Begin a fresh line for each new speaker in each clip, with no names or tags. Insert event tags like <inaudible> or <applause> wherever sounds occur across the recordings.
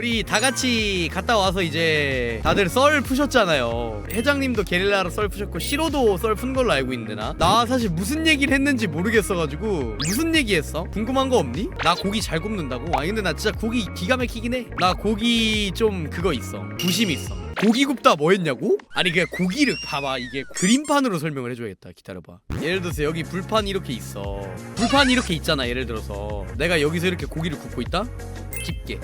우리 다 같이 갔다 와서 이제 다들 썰 푸셨잖아요. 회장님도 게릴라로 썰 푸셨고 시로도 썰 푼 걸로 알고 있는데 나. 나 사실 무슨 얘기를 했는지 모르겠어가지고 무슨 얘기했어? 궁금한 거 없니? 나 고기 잘 굽는다고? 아 근데 나 진짜 고기 기가 막히긴 해. 나 고기 좀 그거 있어. 부심 있어. 고기 굽다 뭐 했냐고? 아니 그냥 고기를 봐봐 이게 그림판으로 설명을 해줘야겠다 기다려봐 예를 들어서 여기 불판이 이렇게 있어 불판이 이렇게 있잖아 예를 들어서 내가 여기서 이렇게 고기를 굽고 있다? 깊게.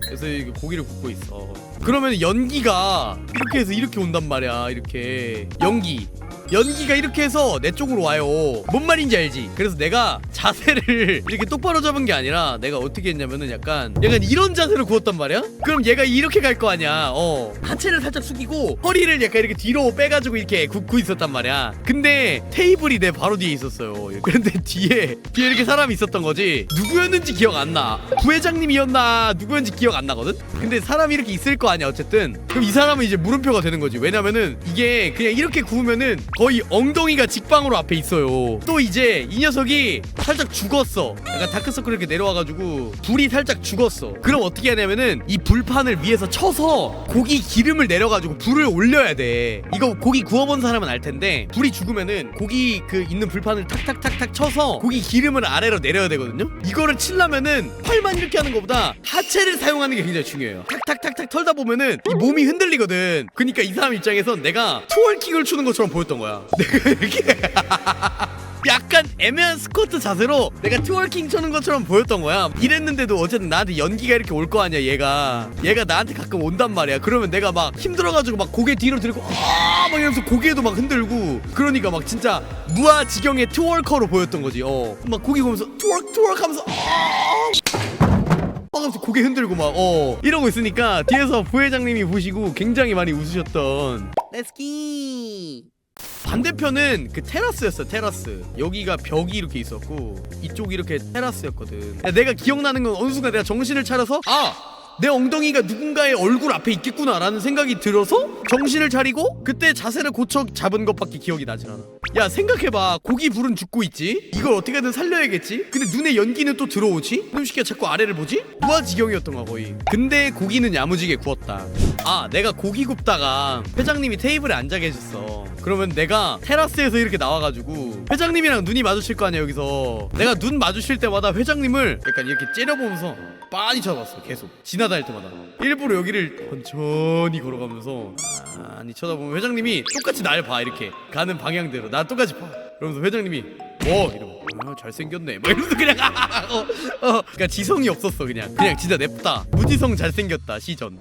그래서 이게 고기를 굽고 있어. 그러면 연기가 이렇게 해서 이렇게 온단 말이야 이렇게. 연기 연기가 이렇게 해서 내 쪽으로 와요. 뭔 말인지 알지? 그래서 내가 자세를 <laughs> 이렇게 똑바로 잡은 게 아니라 내가 어떻게 했냐면은 약간 약간 이런 자세로 구웠단 말이야? 그럼 얘가 이렇게 갈 거 아니야. 어. 하체를 살짝 숙이고 허리를 약간 이렇게 뒤로 빼가지고 이렇게 굽고 있었단 말이야. 근데 테이블이 내 바로 뒤에 있었어요. 그런데 <laughs> 뒤에 뒤에 이렇게 사람이 있었던 거지. 누구였는지 기억 안 나. 부회장님이었나 누구였는지 기억 안 나거든? 근데 사람이 이렇게 있을 거 아니야 어쨌든. 그럼 이 사람은 이제 물음표가 되는 거지. 왜냐면은 이게 그냥 이렇게 구우면은 거의 엉덩이가 직방으로 앞에 있어요. 또 이제 이 녀석이 살짝 죽었어. 약간 다크서클 이렇게 내려와가지고 불이 살짝 죽었어. 그럼 어떻게 하냐면은 이 불판을 위에서 쳐서 고기 기름을 내려가지고 불을 올려야 돼. 이거 고기 구워본 사람은 알 텐데 불이 죽으면은 고기 그 있는 불판을 탁탁탁탁 쳐서 고기 기름을 아래로 내려야 되거든요. 이거를 치려면은 팔만 이렇게 하는 것보다 하체를 사용하는 게 굉장히 중요해요 탁탁탁탁 털다 보면은 이 몸이 흔들리거든. 그러니까 이 사람 입장에선 내가 투월킥을 추는 것처럼 보였던 거야. <laughs> 내가 이렇게. 약간 애매한 스쿼트 자세로 내가 트월킹 쳐는 것처럼 보였던 거야. 이랬는데도 어쨌든 나한테 연기가 이렇게 올 거 아니야 얘가. 얘가 나한테 가끔 온단 말이야. 그러면 내가 막 힘들어가지고 막 고개 뒤로 들고 아 막 이러면서 고개도 막 흔들고. 그러니까 막 진짜 무아지경의 트월커로 보였던 거지 어 막 고개 보면서 트월크 트월크 하면서 아 하면서 고개 흔들고 막 어. 이러고 있으니까 뒤에서 부회장님이 보시고 굉장히 많이 웃으셨던. 렛츠기 반대편은 그 테라스였어 테라스. 여기가 벽이 이렇게 있었고 이쪽이 이렇게 테라스였거든. 내가 기억나는 건 어느 순간 내가 정신을 차려서 아! 내 엉덩이가 누군가의 얼굴 앞에 있겠구나라는 생각이 들어서 정신을 차리고 그때 자세를 고쳐 잡은 것밖에 기억이 나질 않아. 야 생각해봐. 고기 불은 죽고 있지? 이걸 어떻게든 살려야겠지? 근데 눈에 연기는 또 들어오지? 놈시키가 자꾸 아래를 보지? 무아지경이었던 거야 거의. 근데 고기는 야무지게 구웠다. 아 내가 고기 굽다가 회장님이 테이블에 앉아 계셨어. 그러면 내가 테라스에서 이렇게 나와가지고 회장님이랑 눈이 마주칠 거 아니야 여기서. 내가 눈 마주칠 때마다 회장님을 약간 이렇게 째려보면서 빤히 쳐다봤어 계속. 지나다 할 때마다. 일부러 여기를 천천히 걸어가면서 많이 쳐다보면 회장님이 똑같이 날 봐 이렇게. 가는 방향대로. 나 똑같이 봐. 그러면서 회장님이 뭐? 이러고 아, 잘생겼네. 막 이러면서 그냥 <laughs> 어, 어. 그러니까 지성이 없었어 그냥. 그냥 진짜 냅다. 무지성 잘생겼다 시전